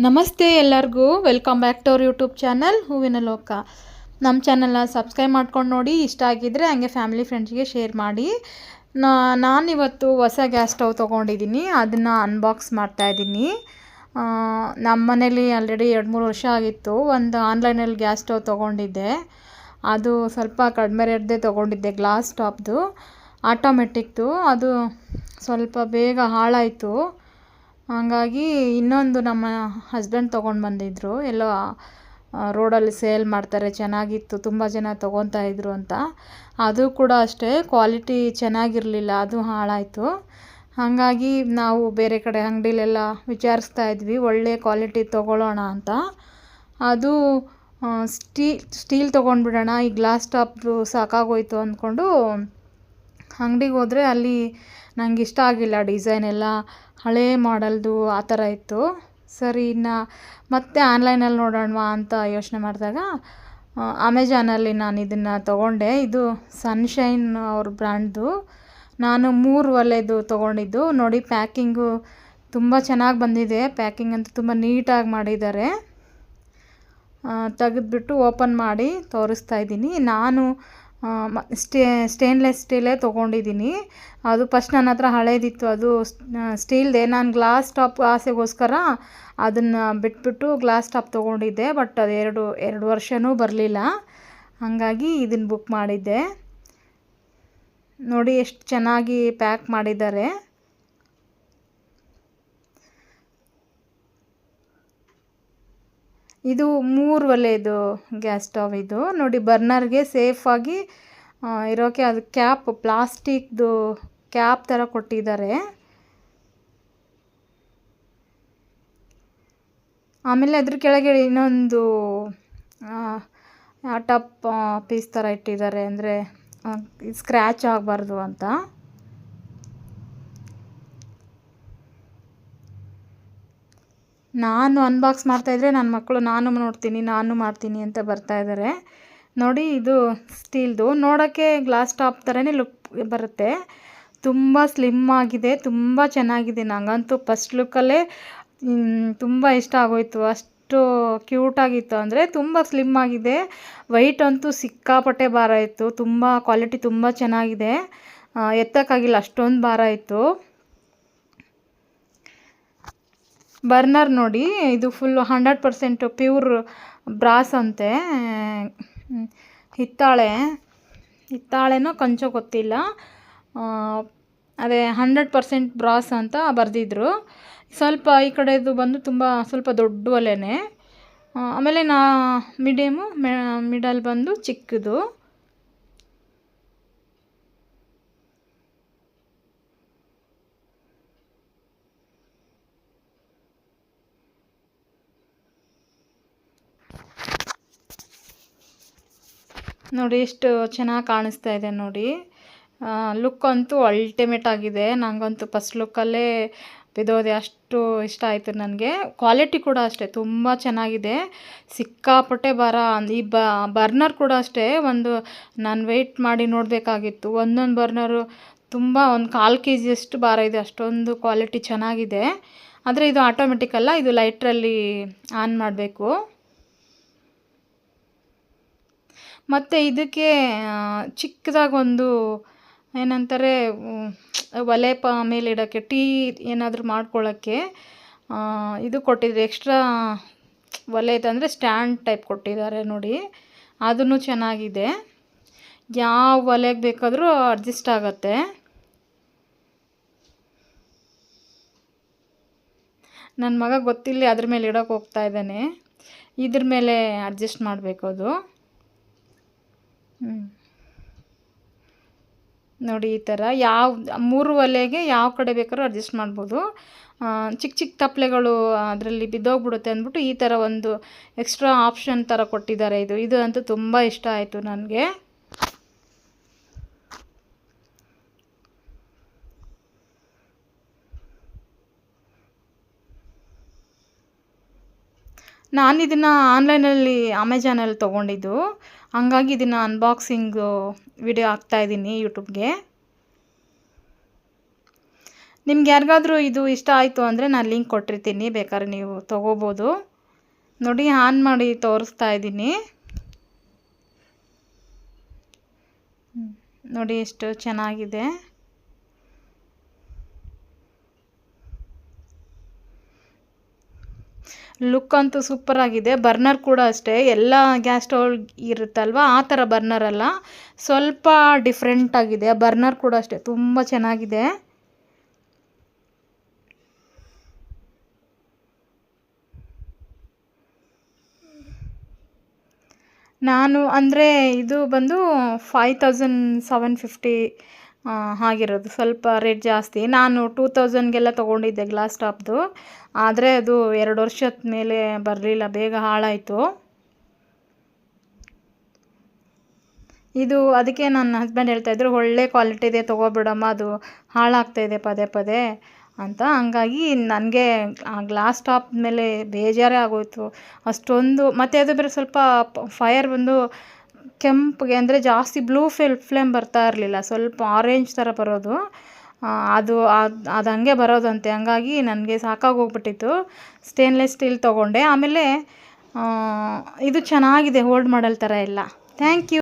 ನಮಸ್ತೆ ಎಲ್ಲರಿಗೂ. Welcome back to our YouTube channel ಹೂವಿನ ಲೋಕ. ನಮ್ಮ ಚಾನಲ್ನ ಸಬ್ಸ್ಕ್ರೈಬ್ ಮಾಡ್ಕೊಂಡು ನೋಡಿ, ಇಷ್ಟ ಆಗಿದ್ದರೆ ಹಂಗೆ ಫ್ಯಾಮಿಲಿ ಫ್ರೆಂಡ್ಸ್ಗೆ ಶೇರ್ ಮಾಡಿ. ನಾನಿವತ್ತು ಹೊಸ ಗ್ಯಾಸ್ ಸ್ಟವ್ ತೊಗೊಂಡಿದ್ದೀನಿ ಅದನ್ನು ಅನ್ಬಾಕ್ಸ್ ಮಾಡ್ತಾಯಿದ್ದೀನಿ ನಮ್ಮ ಮನೇಲಿ ಆಲ್ರೆಡಿ ಎರಡು ಮೂರು ವರ್ಷ ಆಗಿತ್ತು, ಒಂದು ಆನ್ಲೈನಲ್ಲಿ ಗ್ಯಾಸ್ ಸ್ಟವ್ ತೊಗೊಂಡಿದ್ದೆ. ಅದು ಸ್ವಲ್ಪ ಕಡಿಮೆ ರೇಟ್ದೇ ತೊಗೊಂಡಿದ್ದೆ ಗ್ಲಾಸ್ ಟಾಪ್ದು ಆಟೋಮೆಟಿಕ್ದು ಅದು ಸ್ವಲ್ಪ ಬೇಗ ಹಾಳಾಯಿತು. ಹಾಗಾಗಿ ಇನ್ನೊಂದು ನಮ್ಮ ಹಸ್ಬೆಂಡ್ ತೊಗೊಂಡು ಬಂದಿದ್ದರು ಎಲ್ಲೋ ರೋಡಲ್ಲಿ ಸೇಲ್ ಮಾಡ್ತಾರೆ, ಚೆನ್ನಾಗಿತ್ತು, ತುಂಬ ಜನ ತೊಗೊತಾ ಇದ್ರು ಅಂತ. ಅದು ಕೂಡ ಅಷ್ಟೇ ಕ್ವಾಲಿಟಿ ಚೆನ್ನಾಗಿರಲಿಲ್ಲ, ಅದು ಹಾಳಾಯಿತು. ಹಾಗಾಗಿ ನಾವು ಬೇರೆ ಕಡೆ ಅಂಗಡಿಲೆಲ್ಲ ವಿಚಾರಿಸ್ತಾ ಇದ್ವಿ, ಒಳ್ಳೆ ಕ್ವಾಲಿಟಿ ತೊಗೊಳ್ಳೋಣ ಅಂತ. ಅದು ಸ್ಟೀಲ್ ಸ್ಟೀಲ್ ತೊಗೊಂಡ್ಬಿಡೋಣ, ಈ ಗ್ಲಾಸ್ ಟಾಪ್ದು ಸಾಕಾಗೋಯ್ತು ಅಂದ್ಕೊಂಡು ಅಂಗಡಿಗೆ ಹೋದರೆ ಅಲ್ಲಿ ನಂಗೆ ಇಷ್ಟ ಆಗಿಲ್ಲ ಡಿಸೈನ್ ಎಲ್ಲ. ಹಳೆ ಮಾಡಲ್ದು ಆ ಥರ ಇತ್ತು. ಸರಿ, ಇನ್ನು ಮತ್ತೆ ಆನ್ಲೈನಲ್ಲಿ ನೋಡೋಣವಾ ಅಂತ ಯೋಚನೆ ಮಾಡಿದಾಗ ಅಮೆಜಾನಲ್ಲಿ ನಾನು ಇದನ್ನು ತೊಗೊಂಡೆ. ಇದು ಸನ್ಶೈನ್ ಅವ್ರ ಬ್ರ್ಯಾಂಡ್ದು. ನಾನು ಮೂರು ಒಲೆದು ತೊಗೊಂಡಿದ್ದು. ನೋಡಿ, ಪ್ಯಾಕಿಂಗು ತುಂಬ ಚೆನ್ನಾಗಿ ಬಂದಿದೆ. ಪ್ಯಾಕಿಂಗ್ ಅಂತೂ ತುಂಬ ನೀಟಾಗಿ ಮಾಡಿದ್ದಾರೆ. ತೆಗೆದುಬಿಟ್ಟು ಓಪನ್ ಮಾಡಿ ತೋರಿಸ್ತಾ ಇದ್ದೀನಿ. ನಾನು ಸ್ಟೇ, ಸ್ಟೇನ್ಲೆಸ್ ಸ್ಟೀಲೇ ತೊಗೊಂಡಿದ್ದೀನಿ. ಅದು ಫಸ್ಟ್ ನನ್ನ ಹತ್ರ ಹಳೇದಿತ್ತು. ಅದು ಸ್ಟೀಲ್ದೆ. ನಾನು ಗ್ಲಾಸ್ ಟಾಪ್ ಆಸೆಗೋಸ್ಕರ ಅದನ್ನು ಬಿಟ್ಬಿಟ್ಟು ಗ್ಲಾಸ್ ಟಾಪ್ ತೊಗೊಂಡಿದ್ದೆ. ಬಟ್ ಅದು ಎರಡು ಎರಡು ವರ್ಷವೂ ಬರಲಿಲ್ಲ. ಹಾಗಾಗಿ ಇದನ್ನು ಬುಕ್ ಮಾಡಿದ್ದೆ. ನೋಡಿ, ಎಷ್ಟು ಚೆನ್ನಾಗಿ ಪ್ಯಾಕ್ ಮಾಡಿದ್ದಾರೆ. ಇದು ಮೂರು ಒಲೆಯದು ಗ್ಯಾಸ್ ಸ್ಟವ್ ಇದು. ನೋಡಿ ಬರ್ನರ್ಗೆ ಸೇಫಾಗಿ ಇರೋಕ್ಕೆ ಅದು ಕ್ಯಾಪ್ ಪ್ಲಾಸ್ಟಿಕ್ದು ಕ್ಯಾಪ್ ಥರ ಕೊಟ್ಟಿದ್ದಾರೆ. ಆಮೇಲೆ ಅದ್ರ ಕೆಳಗೆ ಇನ್ನೊಂದು ಟಪ್ ಪೀಸ್ ಥರ ಇಟ್ಟಿದ್ದಾರೆ. ಅಂದರೆ ಸ್ಕ್ರ್ಯಾಚ್ ಆಗಬಾರ್ದು ಅಂತ. ನಾನು ಅನ್ಬಾಕ್ಸ್ ಮಾಡ್ತಾಯಿದ್ರೆ ನನ್ನ ಮಕ್ಕಳು ನಾನು ನೋಡ್ತೀನಿ, ನಾನು ಮಾಡ್ತೀನಿ ಅಂತ ಬರ್ತಾ ಇದ್ದಾರೆ ನೋಡಿ ಇದು ಸ್ಟೀಲ್ದು ನೋಡೋಕ್ಕೆ ಗ್ಲಾಸ್ ಟಾಪ್ ಥರನೇ ಲುಕ್ ಬರುತ್ತೆ. ತುಂಬ ಸ್ಲಿಮ್ ಆಗಿದೆ, ತುಂಬ ಚೆನ್ನಾಗಿದೆ. ನನಗಂತೂ ಫಸ್ಟ್ ಲುಕ್ಕಲ್ಲೇ ತುಂಬ ಇಷ್ಟ ಆಗೋಯಿತು. ಅಷ್ಟು ಕ್ಯೂಟಾಗಿತ್ತು ಅಂದರೆ ತುಂಬ ಸ್ಲಿಮ್ ಆಗಿದೆ. ವೈಟ್ ಅಂತೂ ಸಿಕ್ಕಾಪಟ್ಟೆ ಭಾರ ಇತ್ತು. ತುಂಬ ಕ್ವಾಲಿಟಿ ತುಂಬ ಚೆನ್ನಾಗಿದೆ. ಎತ್ತಕ್ಕಾಗಿಲ್ಲ, ಅಷ್ಟೊಂದು ಭಾರ ಇತ್ತು. ಬರ್ನರ್ ನೋಡಿ, ಇದು full hundred percent pure brass ಅಂತೆ. ಹಿತ್ತಾಳೆ. ಹಿತ್ತಾಳೆನೋ ಕಂಚೋ ಗೊತ್ತಿಲ್ಲ. ಅದೇ ಹಂಡ್ರೆಡ್ ಪರ್ಸೆಂಟ್ ಬ್ರಾಸ್ ಅಂತ ಬರೆದಿದ್ರು. ಸ್ವಲ್ಪ ಈ ಕಡೆದು ಬಂದು ತುಂಬ ಸ್ವಲ್ಪ ದೊಡ್ಡ ಒಲೆನೇ. ಆಮೇಲೆ ನಾ ಮೀಡಿಯಮು ಮಿಡಲ್ ಬಂದು ಚಿಕ್ಕದು. ನೋಡಿ ಎಷ್ಟು ಚೆನ್ನಾಗಿ ಕಾಣಿಸ್ತಾ ಇದೆ ನೋಡಿ. ಲುಕ್ ಅಂತೂ ಅಲ್ಟಿಮೇಟ್ ಆಗಿದೆ. ನನಗಂತೂ ಫಸ್ಟ್ ಲುಕ್ಕಲ್ಲೇ ಬಿದೋದೆ ಅಷ್ಟು ಇಷ್ಟ ಆಯಿತು ನನಗೆ. ಕ್ವಾಲಿಟಿ ಕೂಡ ಅಷ್ಟೇ, ತುಂಬ ಚೆನ್ನಾಗಿದೆ. ಸಿಕ್ಕಾಪಟ್ಟೆ ಭಾರ ಈ ಬರ್ನರ್ ಕೂಡ ಅಷ್ಟೇ. ಒಂದು ನಾನು ವೆಯ್ಟ್ ಮಾಡಿ ನೋಡಬೇಕಾಗಿತ್ತು. ಒಂದೊಂದು ಬರ್ನರು ತುಂಬ ಒಂದು ಕಾಲು ಕೆ ಜಿಯಷ್ಟು ಭಾರ ಇದೆ. ಅಷ್ಟೊಂದು ಕ್ವಾಲಿಟಿ ಚೆನ್ನಾಗಿದೆ. ಆದರೆ ಇದು ಆಟೋಮೆಟಿಕ್ ಅಲ್ಲ, ಇದು ಲೈಟ್ರಲ್ಲಿ ಆನ್ ಮಾಡಬೇಕು. ಮತ್ತು ಇದಕ್ಕೆ ಚಿಕ್ಕದಾಗಿ ಒಂದು, ಏನಂತಾರೆ ಒಲೆ ಪ ಮೇಲೆ ಇಡೋಕ್ಕೆ, ಟೀ ಏನಾದರೂ ಮಾಡ್ಕೊಳ್ಳೋಕ್ಕೆ ಇದು ಕೊಟ್ಟಿದ್ರು. ಎಕ್ಸ್ಟ್ರಾ ಒಲೆ ಅಂದರೆ ಸ್ಟ್ಯಾಂಡ್ ಟೈಪ್ ಕೊಟ್ಟಿದ್ದಾರೆ ನೋಡಿ. ಅದನ್ನು ಚೆನ್ನಾಗಿದೆ. ಯಾವ ಒಲೆಗೆ ಬೇಕಾದರೂ ಅಡ್ಜಸ್ಟ್ ಆಗುತ್ತೆ. ನನ್ನ ಮಗ ಗೊತ್ತಿಲ್ಲ, ಅದ್ರ ಮೇಲೆ ಇಡೋಕೆ ಹೋಗ್ತಾ ಇದ್ದಾನೆ. ಇದ್ರ ಮೇಲೆ ಅಡ್ಜಸ್ಟ್ ಮಾಡಬೇಕು ಅದು. ನೋಡಿ ಈ ಥರ ಯಾವ, ಮೂರು ಒಲೆಗೆ ಯಾವ ಕಡೆ ಬೇಕಾದ್ರೂ ಅಡ್ಜಸ್ಟ್ ಮಾಡ್ಬೋದು. ಚಿಕ್ಕ ಚಿಕ್ಕ ತಪ್ಪಲೆಗಳು ಅದರಲ್ಲಿ ಬಿದ್ದೋಗ್ಬಿಡುತ್ತೆ ಅಂದ್ಬಿಟ್ಟು ಈ ಥರ ಒಂದು ಎಕ್ಸ್ಟ್ರಾ ಆಪ್ಷನ್ ಥರ ಕೊಟ್ಟಿದ್ದಾರೆ ಇದು. ಇದು ಅಂತೂ ತುಂಬ ಇಷ್ಟ ಆಯಿತು ನನಗೆ. ನಾನು ಇದನ್ನು ಆನ್ಲೈನಲ್ಲಿ ಅಮೆಜಾನಲ್ಲಿ ತೊಗೊಂಡಿದ್ದು. ಹಂಗಾಗಿ ಇದನ್ನು ಅನ್ಬಾಕ್ಸಿಂಗು ವಿಡಿಯೋ ಹಾಕ್ತಾಯಿದ್ದೀನಿ ಯೂಟ್ಯೂಬ್ಗೆ. ನಿಮ್ಗೆ ಯಾರಿಗಾದ್ರೂ ಇದು ಇಷ್ಟ ಆಯಿತು ಅಂದರೆ ನಾನು ಲಿಂಕ್ ಕೊಟ್ಟಿರ್ತೀನಿ. ಬೇಕಾದ್ರೆ ನೀವು ತೊಗೋಬೋದು. ನೋಡಿ ಆನ್ ಮಾಡಿ ತೋರಿಸ್ತಾ ಇದ್ದೀನಿ. ನೋಡಿ ಎಷ್ಟು ಚೆನ್ನಾಗಿದೆ. ಲುಕ್ ಅಂತೂ ಸೂಪರ್ ಆಗಿದೆ. ಬರ್ನರ್ ಕೂಡ ಅಷ್ಟೇ. ಎಲ್ಲ ಗ್ಯಾಸ್ ಸ್ಟವ್ ಇರುತ್ತಲ್ವ? ಆ ಥರ ಬರ್ನರ್ ಅಲ್ಲ. ಸ್ವಲ್ಪ ಡಿಫ್ರೆಂಟ್ ಆಗಿದೆ. ಬರ್ನರ್ ಕೂಡ ಅಷ್ಟೇ. ತುಂಬ ಚೆನ್ನಾಗಿದೆ. ನಾನು ಅಂದರೆ ಇದು ಬಂದು ಫೈವ್ ತೌಸಂಡ್ ಸೆವೆನ್ ಫಿಫ್ಟಿ ಆಗಿರೋದು ಸ್ವಲ್ಪ ರೇಟ್ ಜಾಸ್ತಿ. ನಾನು ಟೂ ತೌಸಂಡ್ಗೆಲ್ಲ ತೊಗೊಂಡಿದ್ದೆ ಗ್ಲಾಸ್ ಟಾಪ್ದು ಆದರೆ ಅದು ಎರಡು ವರ್ಷದ ಮೇಲೆ ಬರಲಿಲ್ಲ. ಬೇಗ ಹಾಳಾಯಿತು. ಇದು ಅದಕ್ಕೆ ನನ್ನ ಹಸ್ಬೆಂಡ್ ಹೇಳ್ತಾಯಿದ್ರು ಒಳ್ಳೆ ಕ್ವಾಲಿಟಿದೆ ತೊಗೋಬಿಡಮ್ಮ. ಅದು ಹಾಳಾಗ್ತಾಯಿದೆ ಪದೇ ಪದೇ. ಅಂತ. ಹಂಗಾಗಿ ನನಗೆ ಆ ಗ್ಲಾಸ್ ಟಾಪ್ ಮೇಲೆ ಬೇಜಾರೇ ಆಗೋಯಿತು. ಅಷ್ಟೊಂದು, ಮತ್ತು ಅದು ಬೇರೆ ಸ್ವಲ್ಪ ಫೈರ್ ಬಂದು ಕೆಂಪಗೆ ಅಂದರೆ ಜಾಸ್ತಿ ಬ್ಲೂ ಫಿಲ್ ಫ್ಲೇಮ್ ಬರ್ತಾ ಇರಲಿಲ್ಲ, ಸ್ವಲ್ಪ ಆರೆಂಜ್ ಥರ ಬರೋದು. ಅದು ಅದು ಅದು ಹಂಗೆ ಬರೋದಂತೆ. ಹಂಗಾಗಿ ನನಗೆ ಸಾಕಾಗೋಗ್ಬಿಟ್ಟಿತ್ತು ಸ್ಟೇನ್ಲೆಸ್ ಸ್ಟೀಲ್ ತೊಗೊಂಡೆ. ಆಮೇಲೆ ಇದು ಚೆನ್ನಾಗಿದೆ ಹೋಲ್ಡ್ ಮಾಡಲ್ ಥರ ಎಲ್ಲ. Thank you